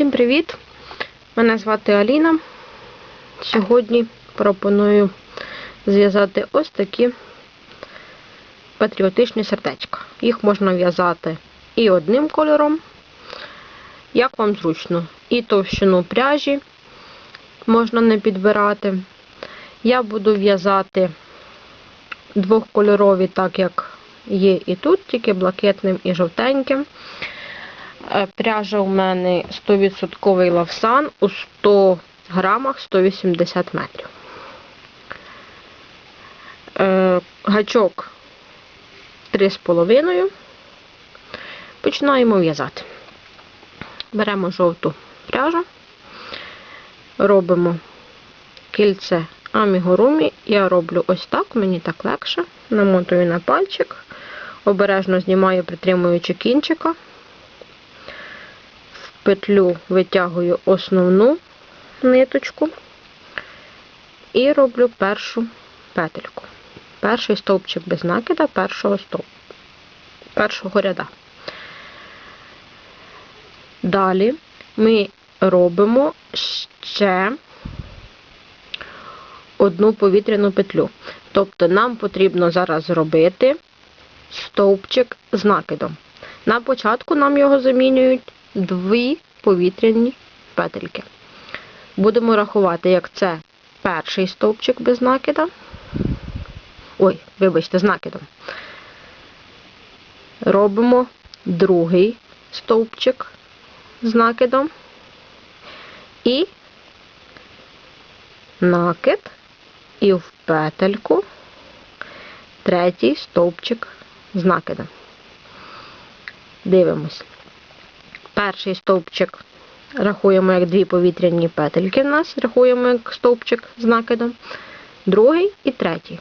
Всім привіт! Мене звати Аліна. Сьогодні пропоную зв'язати ось такі патріотичні сердечка. Їх можна в'язати і одним кольором, як вам зручно. І товщину пряжі можна не підбирати. Я буду в'язати двохкольорові, так як є і тут, тільки блакитним і жовтеньким. Е, Пряжа у мене 100% лавсан у 100 грамах 180 метрів. Е, Гачок 3,5. Починаємо в'язати. Беремо жовту пряжу, робимо кільце амігурумі. Я роблю ось так, мені так легше. Намотую на пальчик, обережно знімаю, притримуючи кінчика петлю витягую основну ниточку і роблю першу петельку. Перший стовпчик без накида першого стовп, першого ряда. Далі ми робимо ще одну повітряну петлю. Тобто нам потрібно зараз зробити стовпчик з накидом. На початку нам його замінюють дві повітряні петельки. Будемо рахувати, як це перший стовпчик без накида. Ой, вибачте, з накидом. Робимо другий стовпчик з накидом і накид, і в петельку третій стовпчик з накидом. Дивимось. Перший стовпчик рахуємо як дві повітряні петельки в нас, рахуємо як стовпчик з накидом. Другий і третій.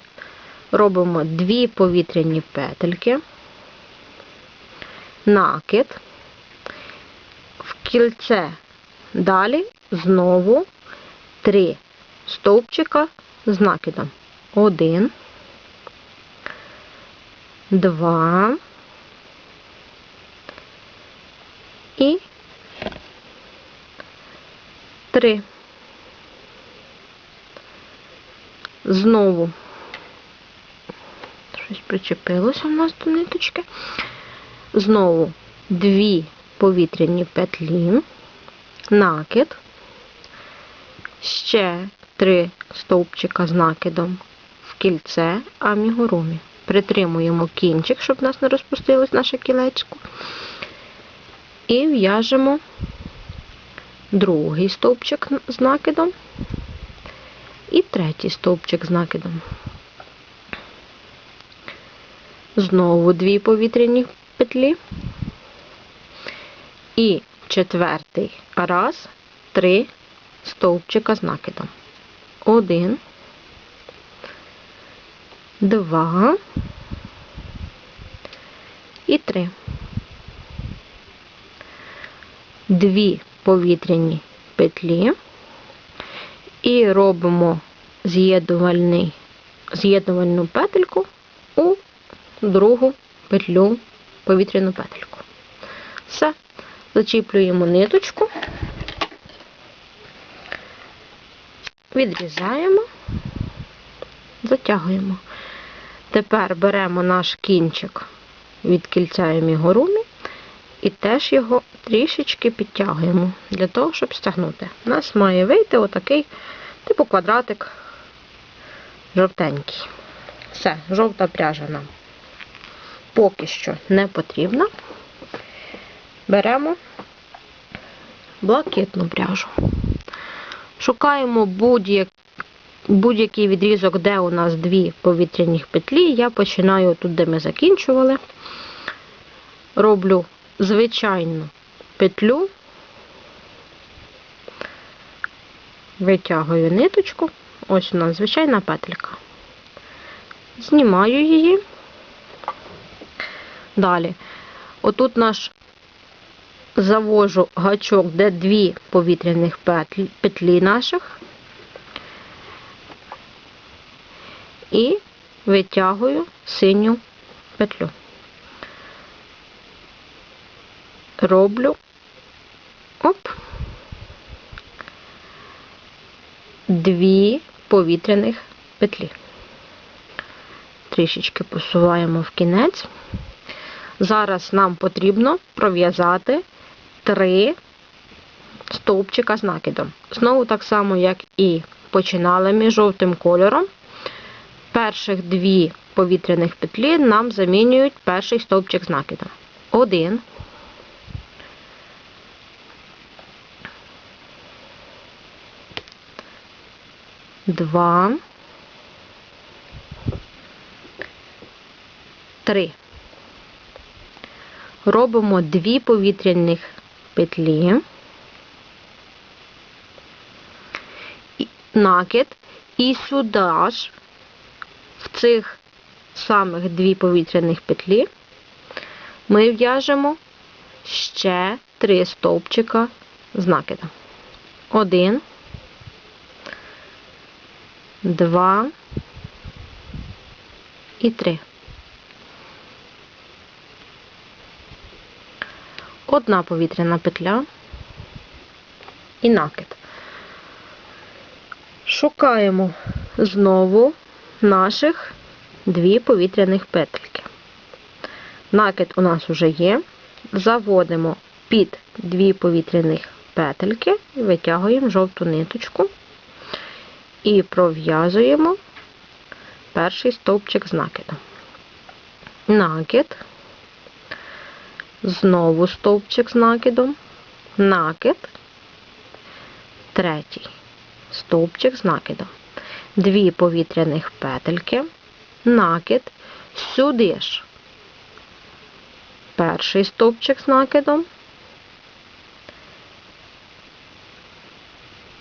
Робимо дві повітряні петельки, накид, в кільце далі знову три стовпчика з накидом. Один, два. І три. Знову щось причепилося в нас до ниточки. Знову дві повітряні петлі, накид, ще три стовпчика з накидом в кільце амігурумі. Притримуємо кінчик, щоб у нас не розпустилось наше кілечко і в'яжемо другий стовпчик з накидом і третій стовпчик з накидом. Знову дві повітряні петлі. І четвертий раз три стовпчика з накидом. Один, два і три. Дві повітряні петлі. І робимо з'єднувальну петельку у другу петлю повітряну петельку. Все, зачіплюємо ниточку, відрізаємо, затягуємо. Тепер беремо наш кінчик від кільця мігурумі і теж його трішечки підтягуємо для того, щоб стягнути. У нас має вийти отакий типу квадратик жовтенький. Все, жовта пряжа нам поки що не потрібна. Беремо блакитну пряжу. Шукаємо будь-який будь-який відрізок, де у нас дві повітряні петлі. Я починаю тут, де ми закінчували. Роблю звичайну петлю, витягую ниточку, ось у нас звичайна петелька. Знімаю її. Далі, отут наш завожу гачок, де дві повітряних петлі, петлі наших, і витягую синю петлю. Роблю оп, дві повітряних петлі. Трішечки посуваємо в кінець. Зараз нам потрібно пров'язати три стовпчика з накидом. Знову так само, як і починали ми жовтим кольором. Перших дві повітряних петлі нам замінюють перший стовпчик з накидом. Один. Два. Три. Робимо дві повітряних петлі. Накид. І сюди ж в цих самих дві повітряних петлі ми в'яжемо ще три стовпчика з накидом. Один, два і три. Одна повітряна петля і накид. Шукаємо знову наших дві повітряних петельки. Накид у нас вже є. Заводимо під дві повітряних петельки, і витягуємо жовту ниточку і пров'язуємо перший стовпчик з накидом. Накид, знову стовпчик з накидом, накид, третій стовпчик з накидом. Дві повітряних петельки, накид, сюди ж перший стовпчик з накидом,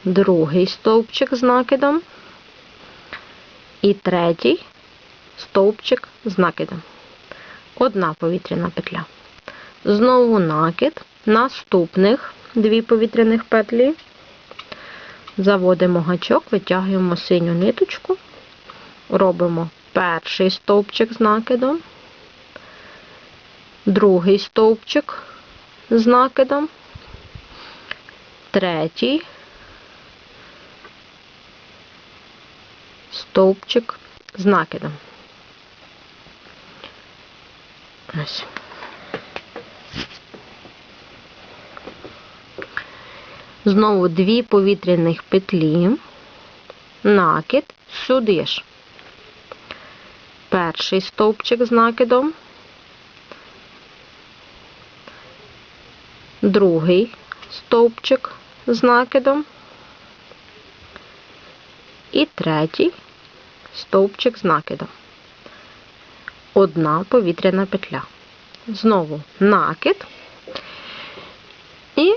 другий стовпчик з накидом і третій стовпчик з накидом. Одна повітряна петля. Знову накид, наступних дві повітряних петлі. Заводимо гачок, витягуємо синю ниточку, робимо перший стовпчик з накидом, другий стовпчик з накидом, третій стовпчик з накидом. Ось. Знову дві повітряних петлі, накид, сюди ж. Перший стовпчик з накидом, другий стовпчик з накидом і третій стовпчик з накидом. Одна повітряна петля. Знову накид і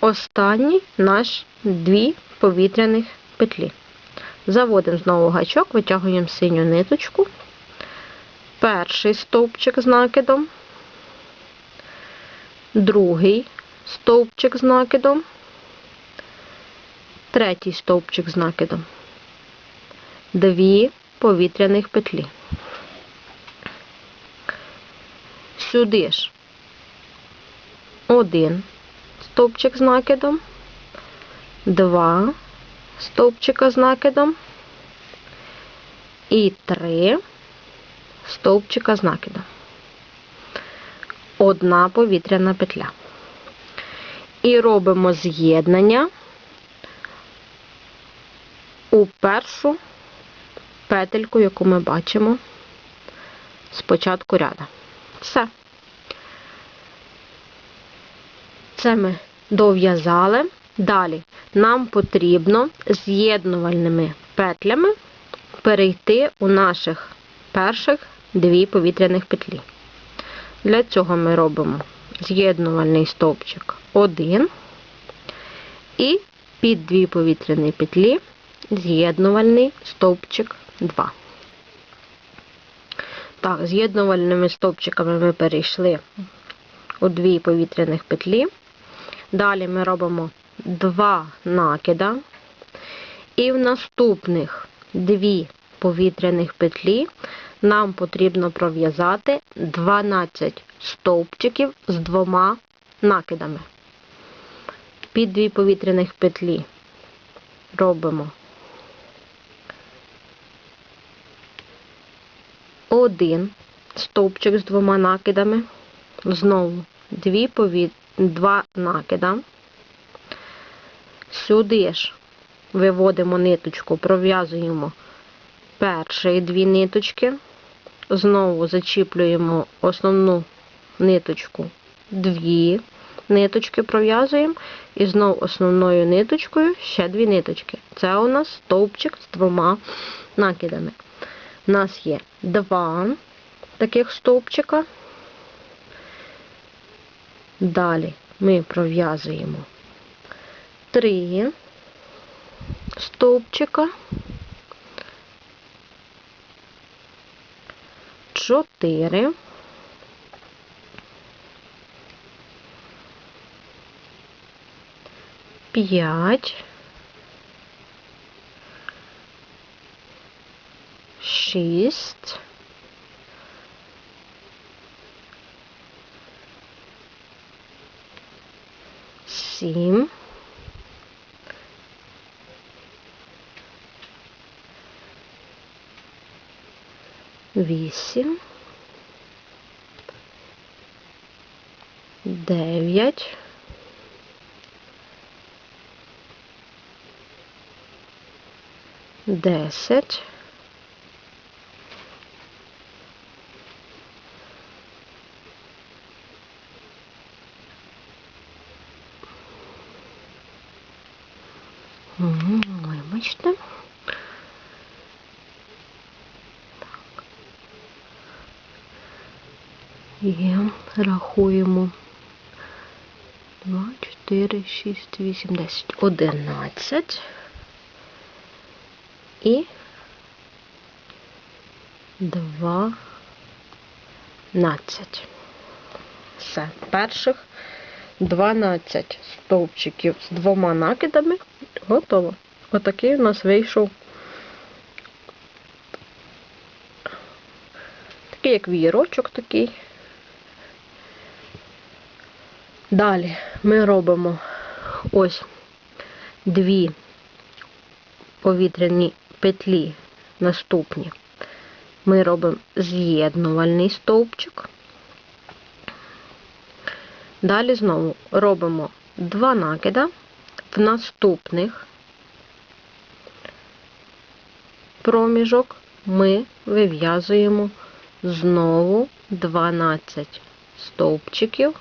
останні наш дві повітряних петлі. Заводимо знову гачок, витягуємо синю ниточку, перший стовпчик з накидом, другий стовпчик з накидом, третій стовпчик з накидом, дві повітряних петлі. Сюди ж один стовпчик з накидом, два стовпчика з накидом і три стовпчика з накидом. Одна повітряна петля. І робимо з'єднання у першу петельку, яку ми бачимо з початку ряда. Все. Це ми дов'язали. Далі нам потрібно з'єднувальними петлями перейти у наших перших дві повітряних петлі. Для цього ми робимо з'єднувальний стовпчик 1 і під дві повітряні петлі з'єднувальний стовпчик 2. Так, з'єднувальними стовпчиками ми перейшли у дві повітряних петлі. Далі ми робимо два накида. І в наступних дві повітряних петлі нам потрібно пров'язати 12 стовпчиків з двома накидами. Під дві повітряних петлі робимо один стовпчик з двома накидами. Знову дві повід... два накида. Сюди ж виводимо ниточку, пров'язуємо перші дві ниточки. Знову зачіплюємо основну ниточку, дві ниточки пров'язуємо. І знову основною ниточкою ще дві ниточки. Це у нас стовпчик з двома накидами. У нас є два таких стовпчика. Далі ми пров'язуємо три стовпчика, чотири, п'ять, шість, сім, вісім, дев'ять, десять, М, Вибачте. Є, рахуємо. 2, 4, 6, 8, 10, 11. І 12. Все, перших 12 стовпчиків з двома накидами готово. Отакий у нас вийшов такий як вієрочок такий. Далі ми робимо ось дві повітряні петлі наступні. Ми робимо з'єднувальний стовпчик. Далі знову робимо два накида в наступних проміжок ми вив'язуємо знову 12 стовпчиків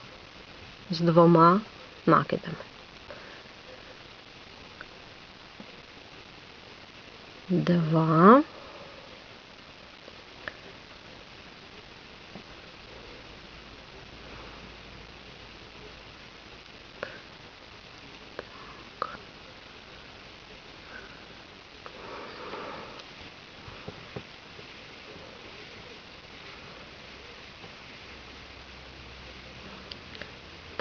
з двома накидами. Два.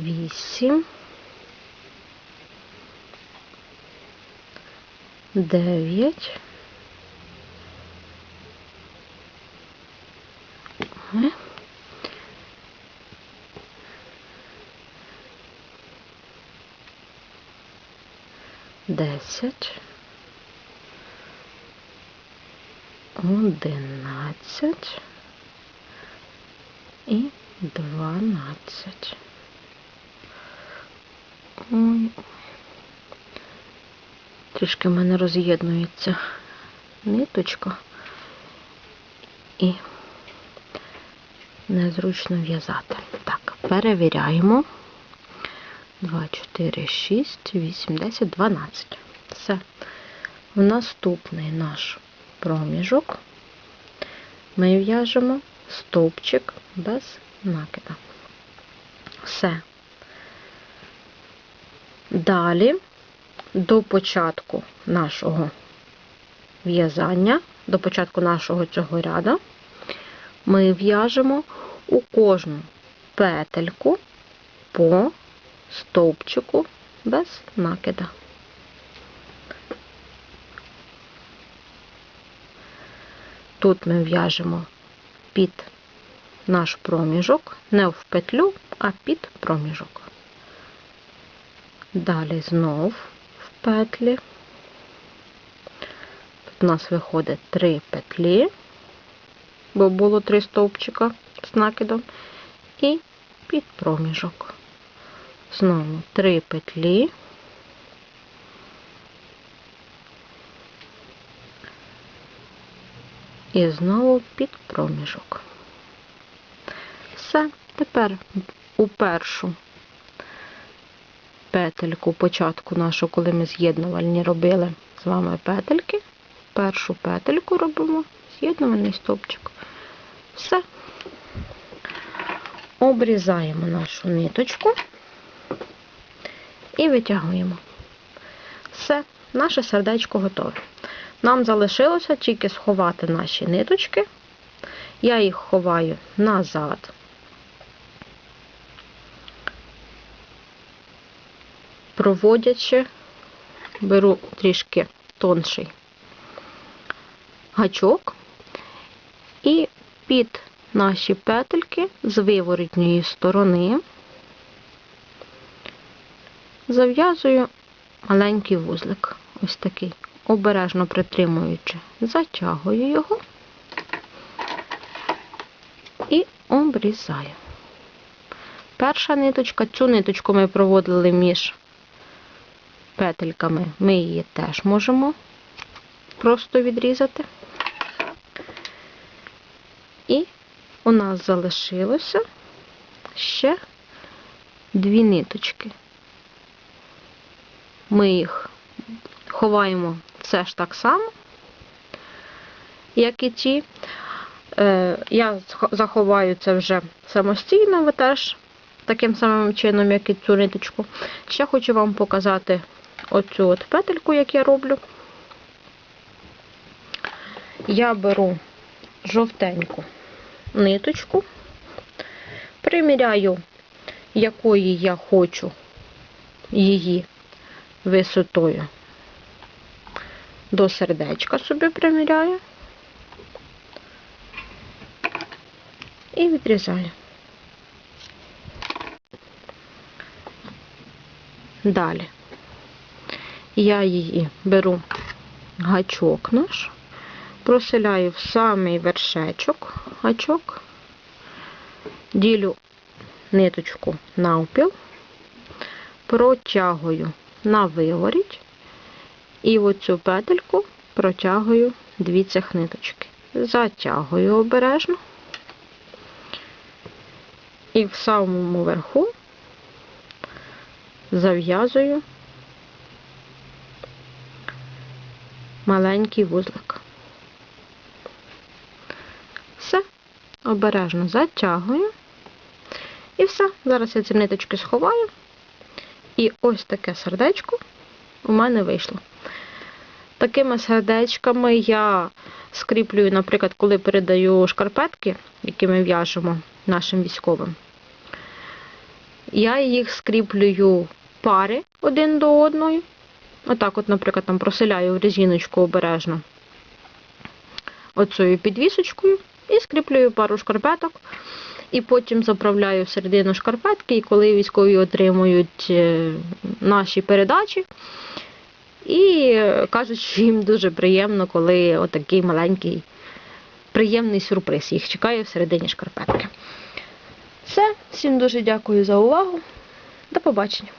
Вісім. Дев'ять. Десять. Одинадцять. І дванадцять. Ой. Трішки в мене роз'єднується ниточка і незручно в'язати. Так, перевіряємо. 2, 4, 6, 8, 10, 12. Все. В наступний наш проміжок ми в'яжемо стовпчик без накида. Все. Далі, до початку нашого в'язання, до початку нашого цього ряду, ми в'яжемо у кожну петельку по стовпчику без накида. Тут ми в'яжемо під наш проміжок, не в петлю, а під проміжок. Далі знов петлі. Тут у нас виходить три петлі, бо було три стовпчика з накидом, і під проміжок. Знову три петлі. І знову під проміжок. Все, тепер у першу петельку початку нашу, коли ми з'єднувальні робили з вами петельки, першу петельку робимо з'єднувальний стовпчик. Все. Обрізаємо нашу ниточку і витягуємо. Все, наше сердечко готове. Нам залишилося тільки сховати наші ниточки. Я їх ховаю назад. Проводячи, беру трішки тонший гачок і під наші петельки з виворотньої сторони зав'язую маленький вузлик, ось такий, обережно притримуючи, затягую його і обрізаю. Перша ниточка, цю ниточку ми проводили між петельками, ми її теж можемо просто відрізати. І у нас залишилося ще дві ниточки. Ми їх ховаємо все ж так само, як і ті. Е, Я заховаю це вже самостійно, ви теж таким самим чином, як і цю ниточку. Ще хочу вам показати оцю от петельку, як я роблю. Я беру жовтеньку ниточку, приміряю, якої я хочу її висотою до сердечка собі приміряю і відрізаю. Далі я її беру гачок наш, проселяю в самий вершечок гачок, ділю ниточку навпіл, протягую на виворіть і оцю петельку протягую дві цих ниточки. Затягую обережно і в самому верху зав'язую маленький вузлик. Все, обережно затягую. І все. Зараз я ці ниточки сховаю. І ось таке сердечко у мене вийшло. Такими сердечками я скріплюю, наприклад, коли передаю шкарпетки, які ми в'яжемо нашим військовим. Я їх скріплюю пари один до одної. Отак, от, наприклад, там проселяю резиночку обережно оцею підвісочкою і скріплюю пару шкарпеток. І потім заправляю в середину шкарпетки, і коли військові отримують е, наші передачі, і кажуть, що їм дуже приємно, коли отакий маленький приємний сюрприз їх чекає в середині шкарпетки. Все, всім дуже дякую за увагу. До побачення.